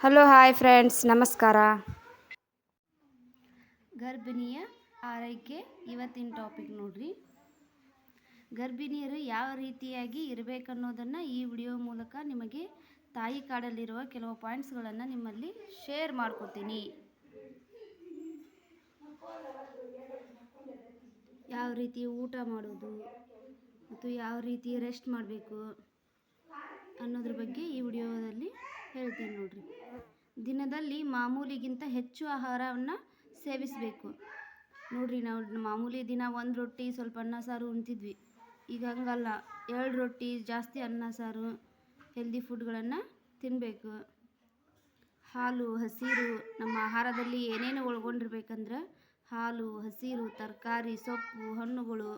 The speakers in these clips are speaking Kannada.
ಹಲೋ ಹಾಯ್ ಫ್ರೆಂಡ್ಸ್ ನಮಸ್ಕಾರ ಗರ್ಭಿಣಿಯ ಆರೈಕೆ ಇವತ್ತಿನ ಟಾಪಿಕ್ ನೋಡ್ರಿ. ಗರ್ಭಿಣಿಯರು ಯಾವ ರೀತಿಯಾಗಿ ಇರಬೇಕನ್ನೋದನ್ನು ಈ ವಿಡಿಯೋ ಮೂಲಕ ನಿಮಗೆ ತಾಯಿ ಕಾಡಲ್ಲಿರುವ ಕೆಲವು ಪಾಯಿಂಟ್ಸ್ಗಳನ್ನು ನಿಮ್ಮಲ್ಲಿ ಶೇರ್ ಮಾಡ್ಕೋತೀನಿ. ಯಾವ ರೀತಿ ಊಟ ಮಾಡೋದು ಮತ್ತು ಯಾವ ರೀತಿ ರೆಸ್ಟ್ ಮಾಡಬೇಕು ಅನ್ನೋದ್ರ ಬಗ್ಗೆ ಈ ವಿಡಿಯೋದಲ್ಲಿ ಹೇಳ್ತೀನಿ ನೋಡ್ರಿ. ದಿನದಲ್ಲಿ ಮಾಮೂಲಿಗಿಂತ ಹೆಚ್ಚು ಆಹಾರವನ್ನು ಸೇವಿಸಬೇಕು. ನೋಡ್ರಿ ನಾವು ಮಾಮೂಲಿ ದಿನ ಒಂದು ರೊಟ್ಟಿ ಸ್ವಲ್ಪ ಅನ್ನ ಸಾರು ಉಣ್ತಿದ್ವಿ. ಈಗ ಹಂಗಲ್ಲ. ಎರಡು ರೊಟ್ಟಿ, ಜಾಸ್ತಿ ಅನ್ನ ಸಾರು ಹೆಲ್ದಿ ಫುಡ್ಗಳನ್ನು ತಿನ್ನಬೇಕು ಹಾಲು, ಹಸಿರು ನಮ್ಮ ಆಹಾರದಲ್ಲಿ ಏನೇನು ಒಳಗೊಂಡಿರ್ಬೇಕಂದ್ರೆ ಹಾಲು, ಹಸಿರು, ತರಕಾರಿ, ಸೊಪ್ಪು, ಹಣ್ಣುಗಳು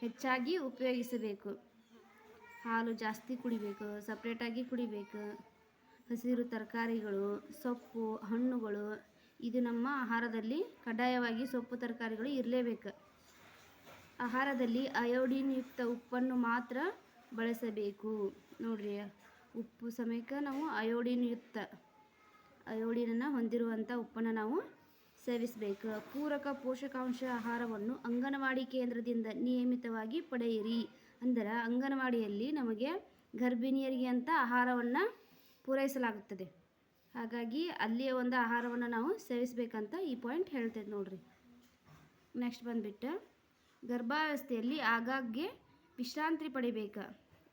ಹೆಚ್ಚಾಗಿ ಉಪಯೋಗಿಸಬೇಕು. ಹಾಲು ಜಾಸ್ತಿ ಕುಡಿಬೇಕು ಸಪ್ರೇಟಾಗಿ ಕುಡಿಬೇಕು. ಹಸಿರು ತರಕಾರಿಗಳು, ಸೊಪ್ಪು, ಹಣ್ಣುಗಳು, ಇದು ನಮ್ಮ ಆಹಾರದಲ್ಲಿ ಕಡ್ಡಾಯವಾಗಿ ಸೊಪ್ಪು ತರಕಾರಿಗಳು ಇರಲೇಬೇಕು. ಆಹಾರದಲ್ಲಿ ಅಯೋಡಿನ್ ಯುಕ್ತ ಉಪ್ಪನ್ನು ಮಾತ್ರ ಬಳಸಬೇಕು. ನೋಡ್ರಿ, ಉಪ್ಪು ಸಮೇತ ನಾವು ಅಯೋಡಿನ್ ಯುಕ್ತ ಅಯೋಡಿನನ್ನು ಹೊಂದಿರುವಂಥ ಉಪ್ಪನ್ನು ನಾವು ಸೇವಿಸಬೇಕು. ಪೂರಕ ಪೋಷಕಾಂಶ ಆಹಾರವನ್ನು ಅಂಗನವಾಡಿ ಕೇಂದ್ರದಿಂದ ನಿಯಮಿತವಾಗಿ ಪಡೆಯಿರಿ. ಅಂದರೆ, ಅಂಗನವಾಡಿಯಲ್ಲಿ ನಮಗೆ ಗರ್ಭಿಣಿಯರಿಗೆ ಅಂತ ಆಹಾರವನ್ನು ಪೂರೈಸಲಾಗುತ್ತದೆ. ಹಾಗಾಗಿ ಅಲ್ಲಿಯ ಒಂದು ಆಹಾರವನ್ನು ನಾವು ಸೇವಿಸಬೇಕಂತ ಈ ಪಾಯಿಂಟ್ ಹೇಳ್ತೈತೆ ನೋಡ್ರಿ. ನೆಕ್ಸ್ಟ್ ಬಂದುಬಿಟ್ಟು, ಗರ್ಭಾವಸ್ಥೆಯಲ್ಲಿ ಆಗಾಗ್ಗೆ ವಿಶ್ರಾಂತಿ ಪಡಿಬೇಕು.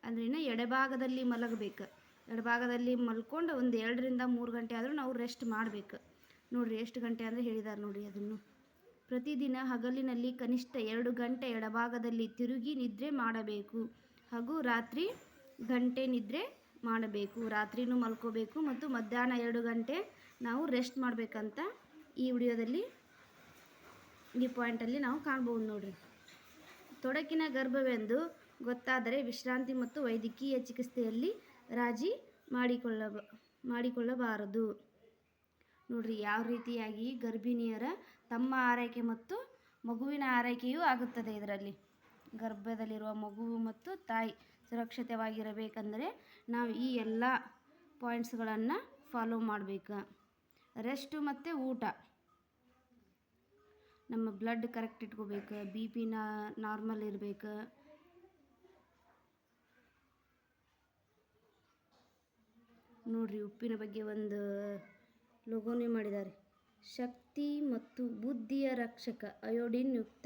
ಅಂದ್ರಿನ ಎಡಭಾಗದಲ್ಲಿ ಮಲಗಬೇಕು. ಎಡಭಾಗದಲ್ಲಿ ಮಲ್ಕೊಂಡು ಒಂದು ಎರಡರಿಂದ ಮೂರು ಗಂಟೆ ಆದರೂ ನಾವು ರೆಸ್ಟ್ ಮಾಡಬೇಕು. ನೋಡಿರಿ ಎಷ್ಟು ಗಂಟೆ ಅಂದರೆ ಹೇಳಿದ್ದಾರೆ ನೋಡಿ ಅದನ್ನು. ಪ್ರತಿದಿನ ಹಗಲಿನಲ್ಲಿ ಕನಿಷ್ಠ ಎರಡು ಗಂಟೆ ಎಡಭಾಗದಲ್ಲಿ ತಿರುಗಿ ನಿದ್ರೆ ಮಾಡಬೇಕು. ಹಾಗೂ ರಾತ್ರಿ ಗಂಟೆ ನಿದ್ರೆ ಮಾಡಬೇಕು, ರಾತ್ರಿನೂ ಮಲ್ಕೋಬೇಕು ಮತ್ತು ಮಧ್ಯಾಹ್ನ ಎರಡು ಗಂಟೆ ನಾವು ರೆಸ್ಟ್ ಮಾಡಬೇಕಂತ ಈ ವಿಡಿಯೋದಲ್ಲಿ ಈ ಪಾಯಿಂಟಲ್ಲಿ ನಾವು ಕಾಣ್ಬೋದು ನೋಡ್ರಿ. ತೊಡಕಿನ ಗರ್ಭವೆಂದು ಗೊತ್ತಾದರೆ ವಿಶ್ರಾಂತಿ ಮತ್ತು ವೈದ್ಯಕೀಯ ಚಿಕಿತ್ಸೆಯಲ್ಲಿ ರಾಜಿ ಮಾಡಿಕೊಳ್ಳ, ಮಾಡಿಕೊಳ್ಳಬಾರದು. ನೋಡ್ರಿ, ಯಾವ ರೀತಿಯಾಗಿ ಗರ್ಭಿಣಿಯರ ತಮ್ಮ ಆರೈಕೆ ಮತ್ತು ಮಗುವಿನ ಆರೈಕೆಯೂ ಆಗುತ್ತದೆ ಇದರಲ್ಲಿ. ಗರ್ಭದಲ್ಲಿರುವ ಮಗು ಮತ್ತು ತಾಯಿ ಸುರಕ್ಷಿತವಾಗಿರಬೇಕಂದರೆ ನಾವು ಈ ಎಲ್ಲ ಪಾಯಿಂಟ್ಸ್ಗಳನ್ನು ಫಾಲೋ ಮಾಡಬೇಕು. ರೆಸ್ಟು ಮತ್ತು ಊಟ. ನಮ್ಮ ಬ್ಲಡ್ ಕರೆಕ್ಟ್ ಇಟ್ಕೋಬೇಕು, ಬಿ ಪಿ ನಾರ್ಮಲ್ ಇರಬೇಕು. ನೋಡ್ರಿ ಉಪ್ಪಿನ ಬಗ್ಗೆ ಒಂದು ಲೋಗೋನೇ ಮಾಡಿದ್ದಾರೆ ಶಕ್ತಿ ಮತ್ತು ಬುದ್ಧಿಯ ರಕ್ಷಕ, ಅಯೋಡಿನ್ ಯುಕ್ತ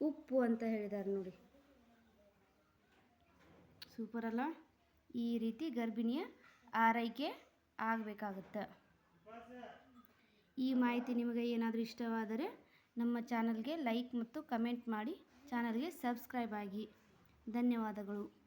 ಉಪ್ಪು ಅಂತ ಹೇಳಿದ್ದಾರೆ ನೋಡಿ. ಸೂಪರ್ ಅಲ್ಲ? ಈ ರೀತಿ ಗರ್ಭಿಣಿಯ ಆರೈಕೆ ಆಗಬೇಕಾಗುತ್ತೆ. ಈ ಮಾಹಿತಿ ನಿಮಗೆ ಏನಾದರೂ ಇಷ್ಟವಾದರೆ ನಮ್ಮ ಚಾನಲ್ಗೆ ಲೈಕ್ ಮತ್ತು ಕಮೆಂಟ್ ಮಾಡಿ, ಚಾನಲ್ಗೆ ಸಬ್ಸ್ಕ್ರೈಬ್ ಆಗಿ. ಧನ್ಯವಾದಗಳು.